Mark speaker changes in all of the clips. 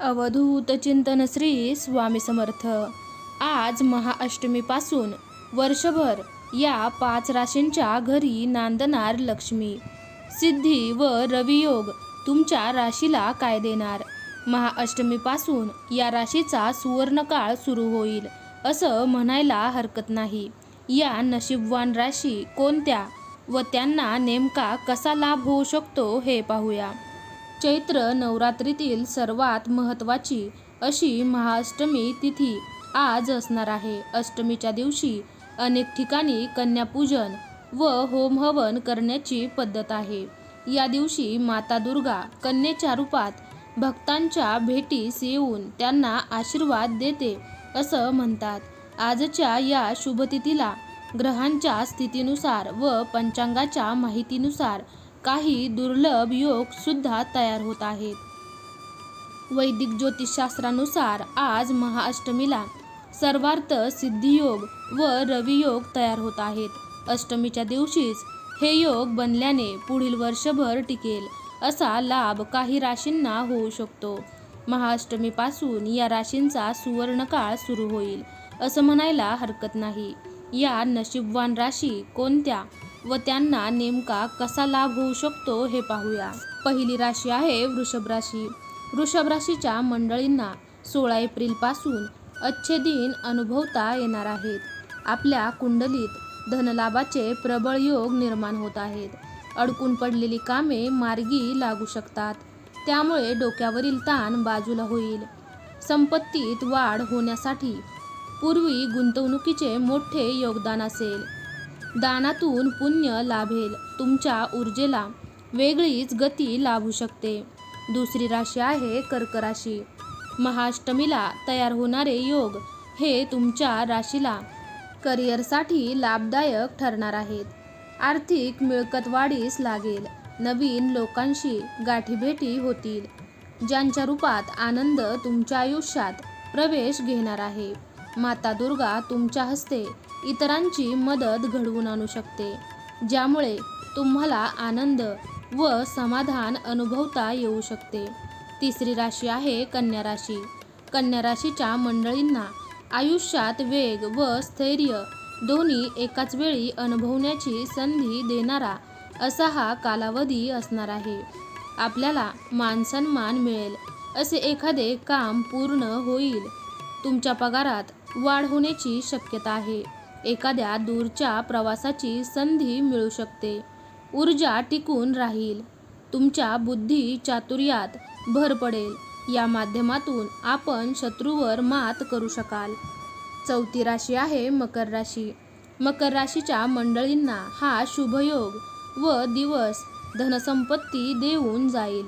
Speaker 1: अवधूत चिंतन श्री स्वामी समर्थ. आज महाअष्टमीपासून वर्षभर या पाच राशींच्या घरी नांदणार लक्ष्मी. सिद्धी व रवियोग तुमच्या राशीला काय देणार? महाअष्टमीपासून या राशीचा सुवर्णकाळ सुरू होईल असं म्हणायला हरकत नाही. या नशीबवान राशी कोणत्या व त्यांना नेमका कसा लाभ होऊ शकतो हे पाहूया. चैत्र नवरात्रीतील सर्वात महत्त्वाची अशी महाअष्टमी तिथी आज असणार आहे. अष्टमीच्या दिवशी अनेक ठिकाणी कन्यापूजन व होमहवन करण्याची पद्धत आहे. या दिवशी माता दुर्गा कन्येच्या रूपात भक्तांच्या भेटीस येऊन त्यांना आशीर्वाद देते असं म्हणतात. आजच्या या शुभतिथीला ग्रहांच्या स्थितीनुसार व पंचांगाच्या माहितीनुसार काही दुर्लभ योग सुद्धा तयार होत आहेत. वैदिक ज्योतिषशास्त्रानुसार आज महाअष्टमीला सर्वार्थ सिद्धियोग व रवियोग तयार होत आहेत. अष्टमीच्या दिवशीच हे योग बनल्याने पुढील वर्षभर टिकेल असा लाभ काही राशींना होऊ शकतो. महाअष्टमीपासून या राशींचा सुवर्णकाळ सुरू होईल असं म्हणायला हरकत नाही. या नशीबवान राशी कोणत्या? व त्यांना नेमका कसा लाभ होऊ शकतो हे पाहूया. पहिली राशी आहे वृषभ राशी. वृषभ राशीच्या मंडळींना सोळा एप्रिलपासून अच्छे दिन अनुभवता येणार आहेत. आपल्या कुंडलीत धनलाभाचे प्रबळ योग निर्माण होत आहेत. अडकून पडलेली कामे मार्गी लागू शकतात. त्यामुळे डोक्यावरील ताण बाजूला होईल. संपत्तीत वाढ होण्यासाठी पूर्वी गुंतवणुकीचे मोठे योगदान असेल. दानातून पुण्य लाभेल. तुमच्या ऊर्जेला वेगळीच गती लाभू शकते. दुसरी राशी आहे कर्क राशी. महाअष्टमीला तयार होणारे योग हे तुमच्या राशीला करिअरसाठी लाभदायक ठरणार आहेत. आर्थिक मिळकत वाढीस लागेल. नवीन लोकांशी गाठीभेटी होतील. ज्यांच्या रूपात आनंद तुमच्या आयुष्यात प्रवेश घेणार आहे. माता दुर्गा तुमच्या हस्ते इतरांची मदत घडवून आणू शकते ज्यामुळे तुम्हाला आनंद व समाधान अनुभवता येऊ शकते. तिसरी राशी आहे कन्या राशी. कन्या राशीच्या मंडळींना आयुष्यात वेग व स्थैर्य दोन्ही एकाच वेळी अनुभवण्याची संधी देणारा असा हा कालावधी असणार आहे. आपल्याला मानसन्मान मिळेल असे एखादे काम पूर्ण होईल. तुमच्या पगारात वाढ होण्याची शक्यता आहे. एखाद्या दूरच्या प्रवासाची संधी मिळू शकते. ऊर्जा टिकून राहील. तुमच्या बुद्धी चातुर्यात भर पडेल. या माध्यमातून आपण शत्रूवर मात करू शकाल. चौथी राशी आहे मकर राशी. मकर राशीच्या मंडळींना हा शुभयोग व दिवस धनसंपत्ती देऊन जाईल.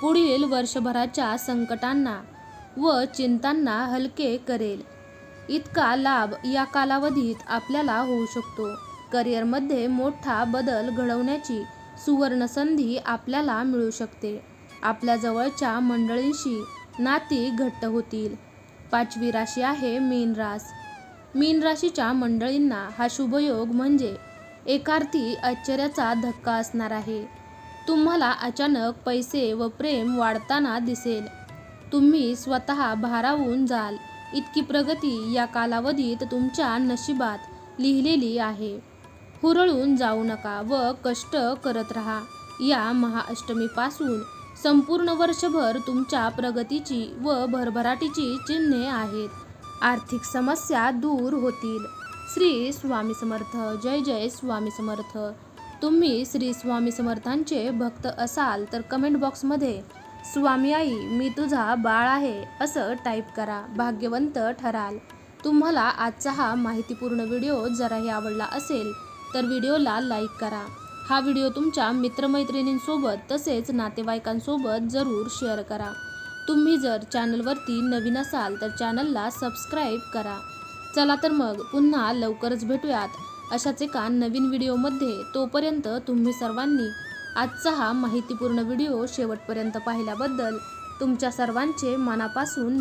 Speaker 1: पुढील वर्षभराच्या संकटांना व चिंतांना हलके करेल. इतका लाभ या कालावधीत आपल्याला होऊ शकतो. करिअरमध्ये मोठा बदल घडवण्याची सुवर्णसंधी आपल्याला मिळू शकते. आपल्या जवळच्या मंडळींशी नाती घट्ट होतील. पाचवी राशी आहे मीन रास. मीन राशीच्या मंडळींना हा शुभयोग म्हणजे एकार्थी आश्चर्याचा धक्का असणार आहे. तुम्हाला अचानक पैसे व प्रेम वाढताना दिसेल. तुम्ही स्वतः भारावून जाल. इतकी प्रगती या कालावधीत तुमच्या नशिबात लिहिलेली आहे. हुरळून जाऊ नका व कष्ट करत राहा. या महाअष्टमीपासून संपूर्ण वर्षभर तुमच्या प्रगतीची व भरभराटीची चिन्हे आहेत. आर्थिक समस्या दूर होतील. श्री स्वामी समर्थ. जय जय स्वामी समर्थ. तुम्ही श्री स्वामी समर्थांचे भक्त असाल तर कमेंट बॉक्समध्ये स्वामी आई मी तुझा बाळ आहे असं टाईप करा. भाग्यवंत ठराल. तुम्हाला आजचा हा माहितीपूर्ण व्हिडिओ जराही आवडला असेल तर व्हिडिओला लाईक करा. हा व्हिडिओ तुमच्या मित्रमैत्रिणींसोबत तसेच नातेवाईकांसोबत जरूर शेअर करा. तुम्ही जर चॅनलवरती नवीन असाल तर चॅनलला सबस्क्राईब करा. चला तर मग पुन्हा लवकरच भेटूयात. अशाच एका नवीन व्हिडिओमध्ये तोपर्यंत तुम्ही सर्वांनी आजचा हा माहितीपूर्ण व्हिडिओ शेवटपर्यंत पाहिल्याबद्दल तुमच्या सर्वांचे मनापासून